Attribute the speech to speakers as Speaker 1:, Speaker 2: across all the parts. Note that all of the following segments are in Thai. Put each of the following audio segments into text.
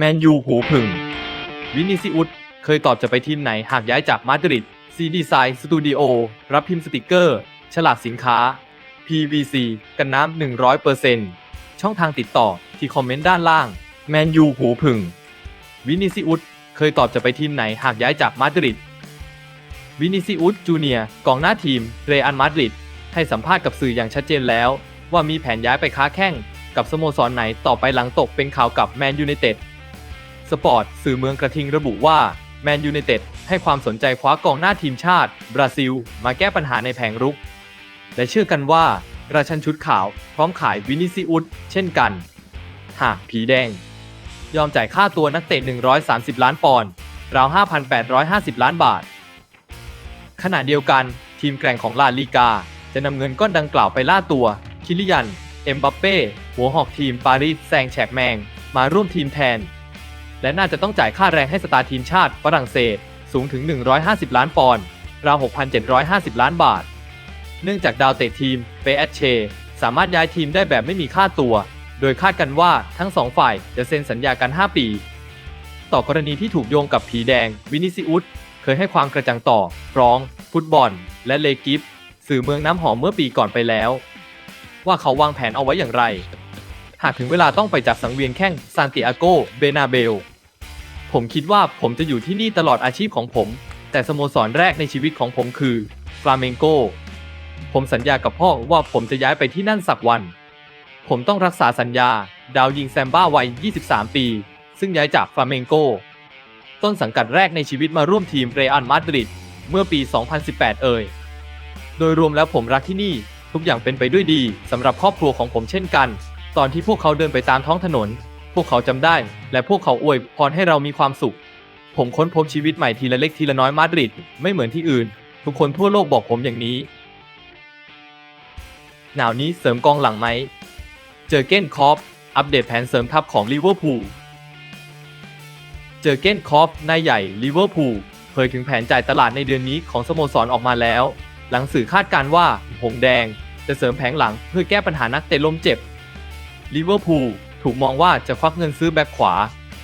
Speaker 1: แมนยูหูผึ่ง วินิซิอุสเคยตอบจะไปทีมไหนหากย้ายจากมาดริดซีดีไซน์สตูดิโอรับพิมพ์สติกเกอร์ ฉลากสินค้า PVC กันน้ำ100%ช่องทางติดต่อที่คอมเมนต์ด้านล่าง แมนยูหูผึ่ง วินิซิอุสเคยตอบจะไปทีมไหนหากย้ายจากมาดริดวินิซิอุสจูเนียร์กองหน้าทีมเรอัลมาดริดให้สัมภาษณ์กับสื่ออย่างชัดเจนแล้ว ว่ามีแผนย้ายไปค้าแข้งกับสโมสรไหนต่อไปหลังตกเป็นข่าวกับแมนยูไนเต็ด สปอร์ต สื่อเมืองกระทิงระบุว่าแมนยูไนเต็ดให้ความสนใจคว้ากองหน้าทีมชาติ บราซิล มาแก้ปัญหาในแผงรุก และเชื่อกันว่า ราชันชุดขาว พร้อมขายวินิซิอุสเช่นกัน หากผีแดง ยอมจ่ายค่าตัวนักเตะ 130 ล้านปอนด์ราว 5,850 ล้านบาท ขณะเดียวกัน ทีมแกร่งของลาลีกา จะนำเงินก้อนดังกล่าวไปล่าตัว คิลิยัน เอ็มบัปเป้ หัวหอกทีมปารีสแซงแชร์กแมง มาร่วมทีมแทน และน่าจะต้องจ่ายค่าแรงให้สตาร์ทีมชาติฝรั่งเศสสูงถึง 150 ล้านปอนด์ราว 6,750 ล้านบาท เนื่องจากดาวเตะทีมเปแอชเชสามารถย้ายทีมได้แบบไม่มีค่าตัว โดยคาดกันว่าทั้งสองฝ่ายจะเซ็นสัญญากัน 5 ปี ต่อกรณีที่ถูกโยงกับผีแดงวินิซิอุสเคยให้ความกระจ่างต่อฟรองก์ฟุตบอล และเลกิฟสื่อเมืองน้ำหอมเมื่อปีก่อนไปแล้ว ว่าเขาวางแผนเอาไว้อย่างไร หากถึงเวลาต้องไปจากสังเวียนแข้งซานติอาโก เบนาเบล ผมคิดว่าผมจะอยู่ที่นี่ตลอดอาชีพของผม แต่สโมสรแรกในชีวิตของผมคือฟลาเมงโก ผมสัญญากับพ่อว่าผมจะย้ายไปที่นั่นสักวัน ผมต้องรักษาสัญญา ดาวยิงแซมบ้าวัย 23 ปี ซึ่งย้ายจากฟลาเมงโก ต้นสังกัดแรกในชีวิตมาร่วมทีมเรอัลมาดริดเมื่อปี 2018 เอ่ย โดยรวมแล้วผมรักที่นี่ ทุกอย่างเป็นไปด้วยดีสำหรับครอบครัวของผมเช่นกัน ตอนที่พวกเขาเดินไปตามท้องถนน วกเขาจำได้ และพวกเขาอวยพรให้เรามีความสุข ผมค้นพบชีวิตใหม่ทีละเล็กทีละน้อยมาดริดไม่เหมือนที่อื่น ทุกคนทั่วโลกบอกผมอย่างนี้ หนาวนี้เสริมกองหลังไหม เจอเก้นคอฟอัปเดตแผนเสริมทัพของลิเวอร์พูลเจอเก้นคอฟนายใหญ่ลิเวอร์พูลเผยถึงแผนจ่ายตลาดในเดือนนี้ของสโมสรออกมาแล้ว หลังสื่อคาดการณ์ว่าหงแดงจะเสริมแผงหลังเพื่อแก้ปัญหานักเตะล้มเจ็บลิเวอร์พูล ถูกมองว่าจะควักเงินซื้อแบ็คขวา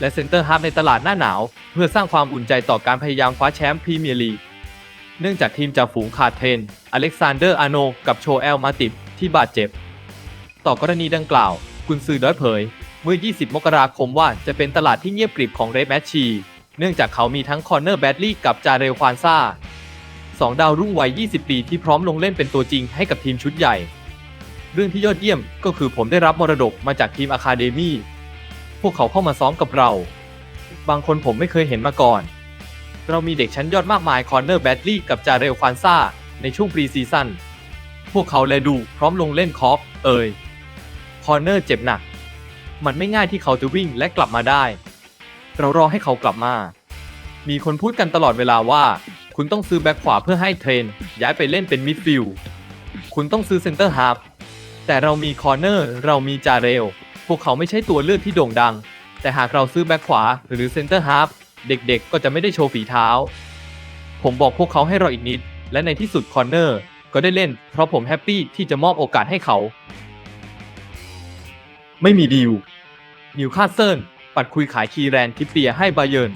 Speaker 1: และเซนเตอร์ฮาร์ฟในตลาดหน้าหนาว เพื่อสร้างความอุ่นใจต่อการพยายามคว้าแชมป์พรีเมียร์ลีก เนื่องจากทีมจ่าฝูงขาดเทรนอเล็กซานเดอร์อาโนกับโชเอลมาติบที่บาดเจ็บ ต่อกรณีดังกล่าว กุนซือด้อยเผย เมื่อ 20 มกราคมว่าจะเป็นตลาดที่เงียบกริบของเรดแมชชี เนื่องจากเขามีทั้งคอนเนอร์แบดลี่กับจาเรลควานซ่าสองดาวรุ่งวัย 20 ปีที่พร้อมลงเล่นเป็นตัวจริงให้กับทีมชุดใหญ่ เรื่องที่ยอดเยี่ยมก็คือผมได้รับมรดกมาจากทีมอะคาเดมี่พวกเขาเข้ามาซ้อมกับเรา บางคนผมไม่เคยเห็นมาก่อน เรามีเด็กชั้นยอดมากมายคอนเนอร์แบดลี่กับจาเรลควานซ่าในช่วงปรีซีซั่นพวกเขาแลดูพร้อมลงเล่นคอฟเอ่ยคอร์เนอร์เจ็บหนัก มันไม่ง่ายที่เขาจะวิ่งและกลับมาได้ เรารอให้เขากลับมา มีคนพูดกันตลอดเวลาว่า คุณต้องซื้อแบ็คขวาเพื่อให้เทรน ย้ายไปเล่นเป็นมิดฟิลด์คุณต้องซื้อเซนเตอร์ฮาร์ฟ แต่เรามีคอร์เนอร์เรามีจาเรล พวกเขาไม่ใช่ตัวเลือกที่โด่งดัง แต่หากเราซื้อแบ็คขวาหรือเซนเตอร์ฮาร์ฟเด็กๆ ก็จะไม่ได้โชว์ฝีเท้า ผมบอกพวกเขาให้รออีกนิด และในที่สุดคอร์เนอร์ก็ได้เล่น เพราะผมแฮปปี้ที่จะมอบโอกาสให้เขา ไม่มีดีลนิวคาสเซิลปัดคุยขายคีแรนทิปเปียให้บาเยิร์น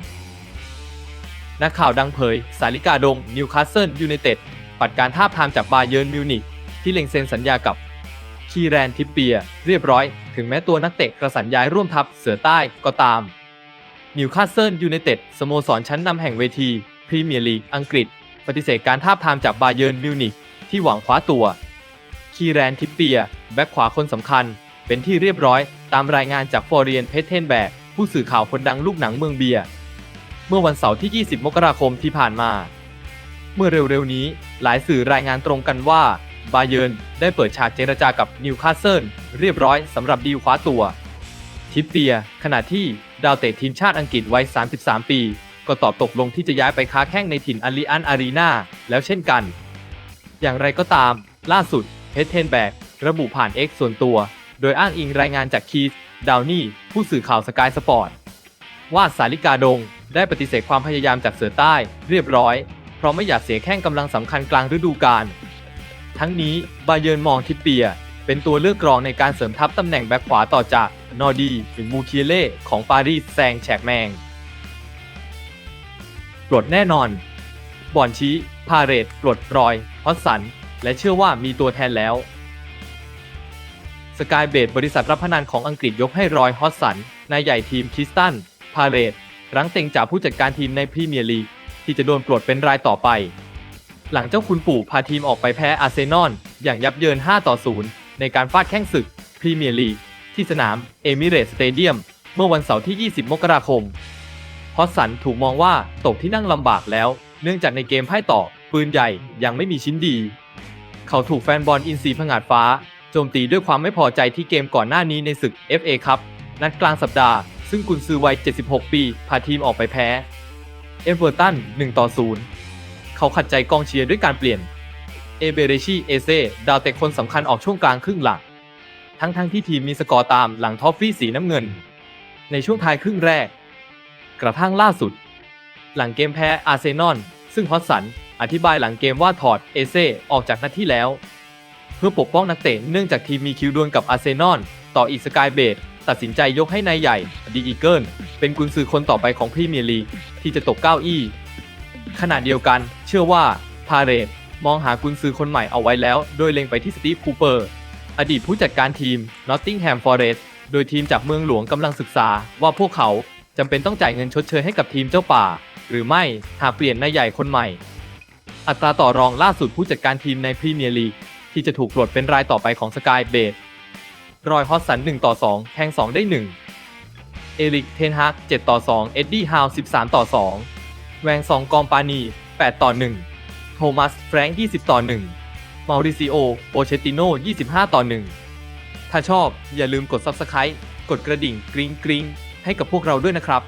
Speaker 1: นักข่าวดังเผย สาลิกาดงนิวคาสเซิลยูไนเต็ดปัดการทาบทามจากบาเยิร์นมิวนิกที่เล็งเซ็นสัญญากับ คีแรนทิปเปีย เรียบร้อย ถึงแม้ตัวนักเตะกระสันย้ายร่วมทัพเสือใต้ก็ตามนิวคาสเซิลยูไนเต็ดสโมสรชั้นนำแห่งเวทีพรีเมียร์ลีกอังกฤษ ปฏิเสธการทาบทามจากบาเยิร์นมิวนิกที่หวังคว้าตัว คีแรนทิปเปีย แบ็คขวาคนสำคัญ เป็นที่เรียบร้อยตามรายงานจากฟอร์เรียนเพเทนแบกผู้สื่อข่าวคนดังลูกหนังเมืองเบีย เมื่อวันเสาร์ที่ 20 มกราคมที่ผ่านมา เมื่อเร็วๆนี้หลายสื่อรายงานตรงกันว่า บาเยิร์นได้เปิดฉากเจรจากับนิวคาสเซิลเรียบร้อยสำหรับดีลคว้าตัว ทิปเปีย ขณะที่ดาวเตะทีมชาติอังกฤษวัย 33 ปี ก็ตอบตกลงที่จะย้ายไปค้าแข้งในถิ่นอาริอันอารีนาแล้วเช่นกัน อย่างไรก็ตาม ล่าสุดเพเทนแบกระบุผ่าน X ส่วนตัว โดยอ้างอิงรายงานจากคีสดาวนี่ ผู้สื่อข่าวสกายสปอร์ต ว่าสาลิกาดง ได้ปฏิเสธความพยายามจากเสือใต้ เรียบร้อย เพราะไม่อยากเสียแข้งกำลังสำคัญกลางฤดูกาล ทั้งนี้บาเยิร์นมองทิปเปีย เป็นตัวเลือกรองในการเสริมทัพตำแหน่งแบ็คขวาต่อจากนอร์ดีหรือมูเคียเล่ของปารีสแซงแฉกแมงปลดแน่นอน บอนชี้ พาเรตปลดรอย ฮอตสัน และเชื่อว่ามีตัวแทนแล้ว สกายเบดบริษัทรับพนันของอังกฤษยกให้รอย ฮอตสัน นายใหญ่ทีมคิสตัน พาเรตรั้งเต็งจากผู้จัดการทีมในพรีเมียร์ลีกที่จะโดนปลดเป็นรายต่อไป หลังเจ้าคุณปู่พาทีมออกไปแพ้อาร์เซนอลอย่างยับเยิน 5 ต่อ 0 ในการฟาดแข้งศึกพรีเมียร์ลีกที่สนามเอมิเรตสเตเดียมเมื่อวันเสาร์ที่ 20 มกราคม ฮอตสันถูกมองว่าตกที่นั่งลำบากแล้ว เนื่องจากในเกมพ่ายต่อ ปืนใหญ่ยังไม่มีชิ้นดี เขาถูกแฟนบอลอินซีผงาดฟ้า โจมตีด้วยความไม่พอใจที่เกมก่อนหน้านี้ในศึก FA ครับนัดกลางสัปดาห์ ซึ่งกุนซือวัย 76 ปี พาทีมออกไปแพ้ เอเวอร์ตัน 1 ต่อ 0 เขาขัดใจกองเชียร์ด้วยการเปลี่ยน เอเบเรชีเอเซดาวเตะคนสำคัญออกช่วงกลางครึ่งหลัง ทั้งๆที่ทีมมีสกอร์ตามหลังทอฟฟี่สีน้ำเงิน ในช่วงท้ายครึ่งแรก กระทั่งล่าสุด หลังเกมแพ้อาร์เซนอลซึ่งฮอตสันอธิบายหลังเกมว่าถอดเอเซ่ออกจากหน้าที่แล้ว เพื่อปกป้องนักเตะเนื่องจากทีมมีคิวดวลกับอาร์เซนอลต่ออีสกายเบดตัดสินใจยกให้นายใหญ่ดีอีเกิลเป็นกุนซือคนต่อไปของพรีเมียร์ลีกที่จะตกเก้าอี้ ขณะเดียวกัน เชื่อว่าพาเรตมองหากุนซือคนใหม่เอาไว้แล้ว โดยเล็งไปที่สตีฟคูเปอร์ อดีตผู้จัดการทีม Nottingham Forest โดยทีมจากเมืองหลวงกำลังศึกษา ว่าพวกเขาจำเป็นต้องจ่ายเงินชดเชยให้กับทีมเจ้าป่า หรือไม่หากเปลี่ยนนายใหญ่คนใหม่ อัตราต่อรองล่าสุดผู้จัดการทีมในพรีเมียร์ลีกที่จะถูกปลดเป็นรายต่อไปของสกายเบดรอยฮอตสัน 1 ต่อ 2 แทง 2 ได้ 1 เอริก เทนฮาก7 ต่อ 2 เอ็ดดี้ ฮาว 13 ต่อ 2 แวงซองกอมปานี 8 ต่อ 1 โทมัสแฟรงค์20 ต่อ 1 มาริซิโอ โอเชติโน 25 ต่อ 1 ถ้าชอบอย่าลืมกด Subscribe กดกระดิ่งกริ๊งกริ๊งให้กับพวกเราด้วยนะครับ